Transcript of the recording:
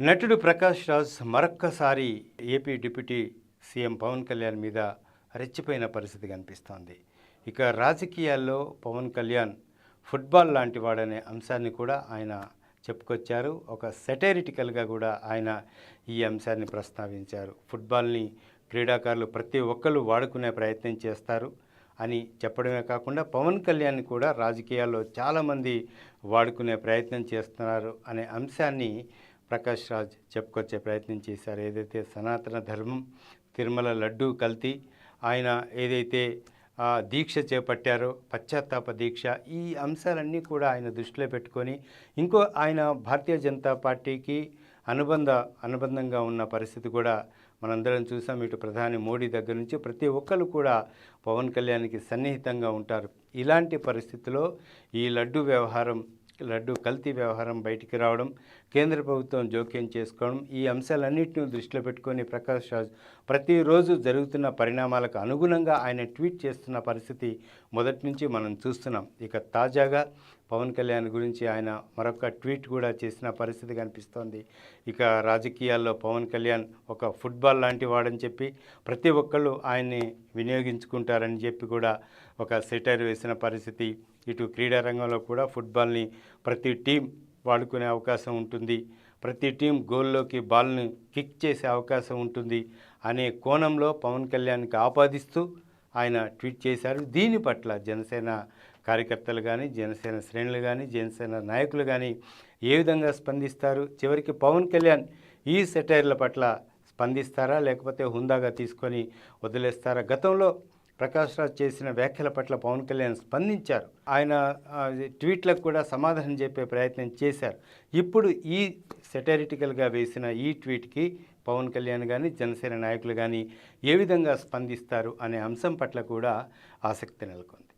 నటుడు ప్రకాష్ రాజ్ మరొక్కసారి AP deputy CM Pavan Kalyan మీద రెచ్చిపోయిన పరిస్థితి కనిపిస్తోంది. ఇక రాజకీయాల్లో పవన్ కళ్యాణ్ ఫుట్బాల్ లాంటి వాడనే అంశాన్ని కూడా ఆయన చెప్పుకొచ్చారు. ఒక సెటైరిటికల్గా కూడా ఆయన ఈ అంశాన్ని ప్రస్తావించారు. ఫుట్బాల్ని క్రీడాకారులు ప్రతి ఒక్కరు వాడుకునే ప్రయత్నం చేస్తారు అని చెప్పడమే కాకుండా పవన్ కళ్యాణ్ కూడా రాజకీయాల్లో చాలామంది వాడుకునే ప్రయత్నం చేస్తున్నారు అనే అంశాన్ని ప్రకాష్ రాజ్ చెప్పుకొచ్చే ప్రయత్నం చేశారు. ఏదైతే సనాతన ధర్మం తిరుమల లడ్డూ కల్తీ ఆయన ఏదైతే దీక్ష చేపట్టారో పశ్చాత్తాప దీక్ష ఈ అంశాలన్నీ కూడా ఆయన దృష్టిలో పెట్టుకొని ఇంకో ఆయన భారతీయ జనతా పార్టీకి అనుబంధ అనుబంధంగా ఉన్న పరిస్థితి కూడా మనందరం చూసాం. ఇటు ప్రధాని మోడీ దగ్గర నుంచి ప్రతి ఒక్కరు కూడా పవన్ కళ్యాణ్కి సన్నిహితంగా ఉంటారు. ఇలాంటి పరిస్థితిలో ఈ లడ్డు వ్యవహారం లడ్డు కల్తీ వ్యవహారం బయటికి రావడం కేంద్ర ప్రభుత్వం జోక్యం చేసుకోవడం ఈ అంశాలన్నింటినీ దృష్టిలో పెట్టుకొని ప్రకాష్ రాజ్ ప్రతిరోజు జరుగుతున్న పరిణామాలకు అనుగుణంగా ఆయన ట్వీట్ చేస్తున్న పరిస్థితి మొదటి నుంచి మనం చూస్తున్నాం. ఇక తాజాగా పవన్ కళ్యాణ్ గురించి ఆయన మరొక ట్వీట్ కూడా చేసిన పరిస్థితి కనిపిస్తోంది. ఇక రాజకీయాల్లో పవన్ కళ్యాణ్ ఒక ఫుట్బాల్ లాంటి వాడని చెప్పి ప్రతి ఒక్కళ్ళు ఆయన్ని వినియోగించుకుంటారని చెప్పి కూడా ఒక సెటైర్ వేసిన పరిస్థితి. ఇటు క్రీడా రంగంలో కూడా ఫుట్బాల్ని ప్రతి టీం వాడుకునే అవకాశం ఉంటుంది. ప్రతి టీం గోల్లోకి బాల్ని కిక్ చేసే అవకాశం ఉంటుంది అనే కోణంలో పవన్ కళ్యాణ్కి ఆపాదిస్తూ ఆయన ట్వీట్ చేశారు. దీని పట్ల జనసేన కార్యకర్తలు కానీ జనసేన శ్రేణులు కానీ జనసేన నాయకులు కానీ ఏ విధంగా స్పందిస్తారు? చివరికి పవన్ కళ్యాణ్ ఈ సెటైర్ల పట్ల స్పందిస్తారా? లేకపోతే హుందాగా తీసుకొని వదిలేస్తారా? గతంలో ప్రకాష్ రాజ్ చేసిన వ్యాఖ్యల పట్ల పవన్ కళ్యాణ్ స్పందించారు. ఆయన ట్వీట్లకు కూడా సమాధానం చెప్పే ప్రయత్నం చేశారు. ఇప్పుడు ఈ సెటరిటికల్గా వేసిన ఈ ట్వీట్కి పవన్ కళ్యాణ్ కానీ జనసేన నాయకులు కానీ ఏ విధంగా స్పందిస్తారు అనే అంశం పట్ల కూడా ఆసక్తి నెలకొంది.